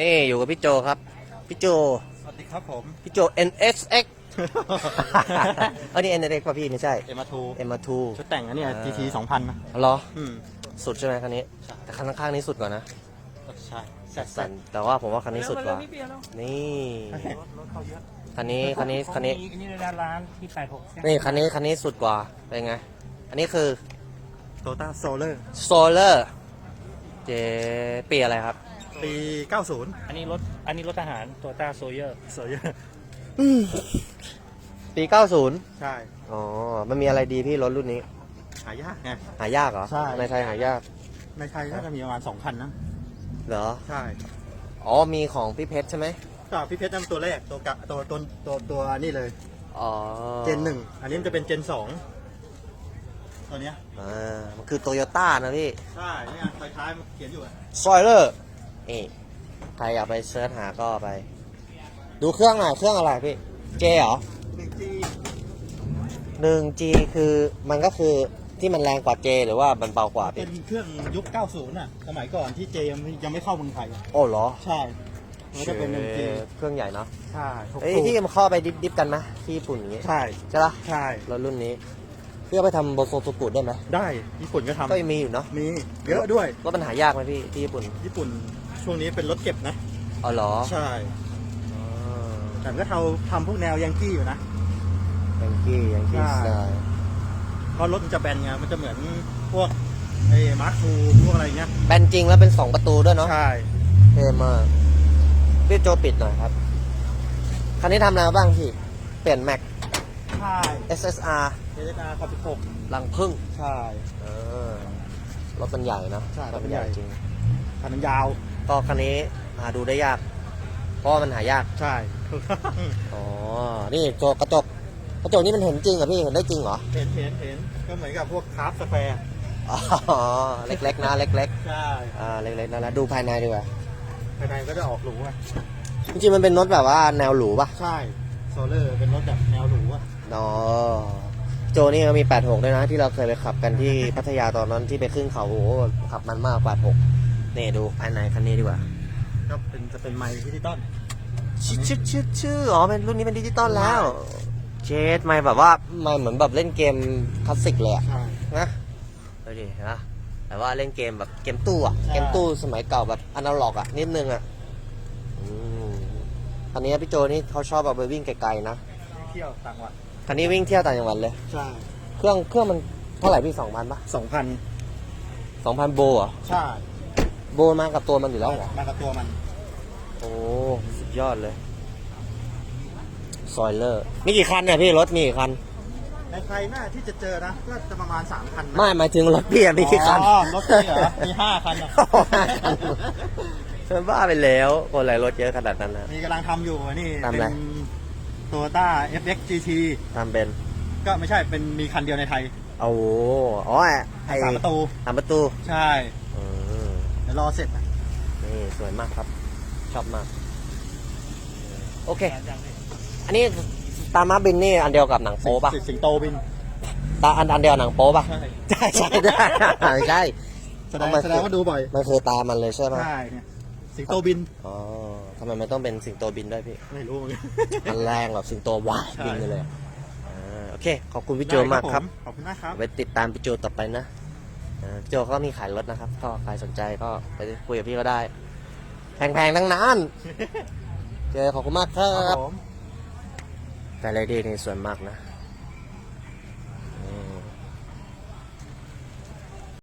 นี่อยู่กับพี่โจครับ พี่โจ สวัสดีครับผม พี่โจ NSX อันนี้ NSX ป่ะพี่ไม่ใช่ เอ็มาทู M2 ชุดแต่งอันเนี้ยอ่า GT 2000นะเหรอ อืม สุดใช่ไหมคันนี้ ใช่ แต่คันข้างๆนี้สุดกว่านะใช่แซดสันแต่ว่าผมว่าคันนี้สุดกว่า นี่รถเขาเยอะคันนี้คันนี้คันนี้อันนี้ในด้านร้านที่86นี่คันนี้คันนี้สุดกว่า เป็นไง อันนี้คือโตต้าโซเลอร์ Solar เจปีอะไรครับ ปี 90อันนี้รถ อันนี้รถทหารโตต้าโซเยอร์โซเยอร์ปี 90 ใช่ อ๋อ มันมีอะไรดีพี่รถรุ่นนี้ หายากไง หายากเหรอใช่ในไทยหายาก ในไทยน่าจะมีประมาณ2คันนะ เหรอ ใช่อ๋อ มีของพี่เพชรใช่ไหมก็พี่เพชรนั่นตัวแรกตัวกะตัวตัวตัวตัวนี่เลย อ๋อเจนหนึ่ง อันนี้มันจะเป็นเจนสองตัวเนี้ย อ่ามันคือโตโยต้านะพี่ ใช่เนี่ยไฟท้ายมันเขียนอยู่อะ ซอยเลอร์ นี่ ใครอยากไปเสิร์ชหาก็ไป ดูเครื่องหน่อยเครื่องอะไรพี่ J เหรอหนึ่งจี 1G คือมันก็คือที่มันแรงกว่า J หรือว่ามันเบากว่าเป็พี่นเครื่องยุค 90อะ สมัยก่อนที่เจยังไม่ยังไม่เข้าเมืองไทยอะโอ้เหรอใช่มันจะเป็นหนึ่งจีเชเครื่องใหญ่เนาะใช่หกเอ้ยสูบที่มันเข้าไปดิฟดิฟกันไหมที่ญี่ปุ่นอย่างงี้ใช่ใช่ปะใช่รถรุ่นนี้เพื่อไปทำโบโซตุกุได้ไหมได้ญี่ปุ่นก็ทำก็ยังมีอยู่เนาะมีเยอะด้วยรถมันหายากไหมพี่ที่ญี่ปุ่นญี่ปุ่น ช่วงนี้เป็นรถเก็บนะ อ๋อเหรอใช่อ๋อแต่ก็เขาทำพวกแนวยังกี้อยู่นะ ยังกี้ยังกี้ใช่สไตล์เพราะรถมันจะแบนไงมันจะเหมือนพวกไอ้มาร์คทูพวกอะไรเงี้ยแบนจริงแล้วเป็น2ประตูด้วยเนาะใช่เท่มากพี่โจปิดหน่อยครับ คันนี้ทำอะไรมาบ้างพี่ เปลี่ยนแม็ก ใช่ SSR เจนาคอปิหกลังพึ่งใช่ เออรถมันใหญ่นะใช่รถมันใหญ่รถมันใหญ่จริงคันนั้นยาว ก็คันนี้หาดูได้ยาก เพราะว่ามันหายาก ใช่ถูกต้องอ๋อ นี่โจกระจก กระจกนี่มันเห็นจริงเหรอพี่ เห็นได้จริงเหรอ เห็นเห็นเห็นก็เหมือนกับพวกคราฟสแควร์ อ๋อ เล็กๆนะ เล็กใช่ๆ อ่า เล็กๆนะแล้วดูภายในดีกว่า ภายในก็จะออกหรูอะ จริงๆมันเป็นรถแบบว่าแนวหรูป่ะใช่ โซเลอร์เป็นรถแบบแนวหรูอะ อ๋อโจนี่ก็มี 86 ด้วยนะ ที่เราเคยไปขับกันที่พัทยาตอนนั้นที่ไปขึ้นเขาโอ้โหขับมันมาก 86 นี่ดูภายในคันนี้ดีกว่า ก็เป็นจะเป็นไมค์ดิจิตอลชื่อชื่อชื่อชื่ออ๋อเป็นรุ่นนี้เป็นดิจิตอลแล้วเจสไม่แบบว่าไม่เหมือนแบบเล่นเกมคลาสสิกเลยอะใช่ นะดูดินะแต่ว่าเล่นเกมแบบเกมตู้อะใช่ เกมตู้สมัยเก่าแบบอนาล็อกอะนิดนึงอะอืมคันนี้พี่โจนี่เขาชอบแบบไปวิ่งไกลๆนะเที่ยวต่างจังหวัดคันนี้วิ่งเที่ยวต่างจังหวัดเลย ใช่เครื่องเครื่องมันเท่าไหร่พี่สองพันปะสองพันสองพันโบเหรอ ใช่ โบมากับตัวมันอยู่แล้วเหรอมากับตัวมัน โอ้สุดยอดเลยซอยเลอร์มีกี่คันเนี่ยพี่รถมีกี่คัน ในไทยน่าที่จะเจอนะก็จะประมาณสามคันนะไม่หมายถึงรถพี่อะมีกี่คันอ๋อรถนี่เหรอมีห้าคันอะโอ้ห้าคันเธอบ้าไปแล้วคนอะไรรถเยอะขนาดนั้นนะมีกำลังทำอยู่นี่ทำอะไรเป็นโตต้า FX GT ทำเป็น ก็ไม่ใช่เป็นมีคันเดียวในไทยโอ้โหอ๋อไอสามประตูสามประตู ใช่อืมเดี๋ยวรอเสร็จนะนี่สวยมากครับ ชอบมาก โอเค อันนี้ตามมาบินนี่อันเดียวกับหนังโป๊ปะสิสิงโตบิน ตาอันอันเดียวหนังโป๊ปะใช่ใช่ใช่ได้ใช่แสดงแสดงว่าดูบ่อย มันคือตามมันเลยใช่ไหมใช่เนี่ยสิงโตบิน อ๋อทำไมมันต้องเป็นสิงโตบินด้วยพี่ ไม่รู้เหมือนกันมันแรงแบบสิงโตว้ายใช่บินไปเลยอ่าโอเค ขอบคุณพี่โจมากครับได้ผมขอบคุณมากครับ ไว้ติดตามพี่โจต่อไปนะเอ่อพี่ โจก็มีขายรถนะครับ ก็ใครสนใจก็ไปคุยกับพี่ก็ได้ แพงๆทั้งนั้นเจอขอบคุณมากครัครับบผม แต่เลดี้นี่สวยมากนะ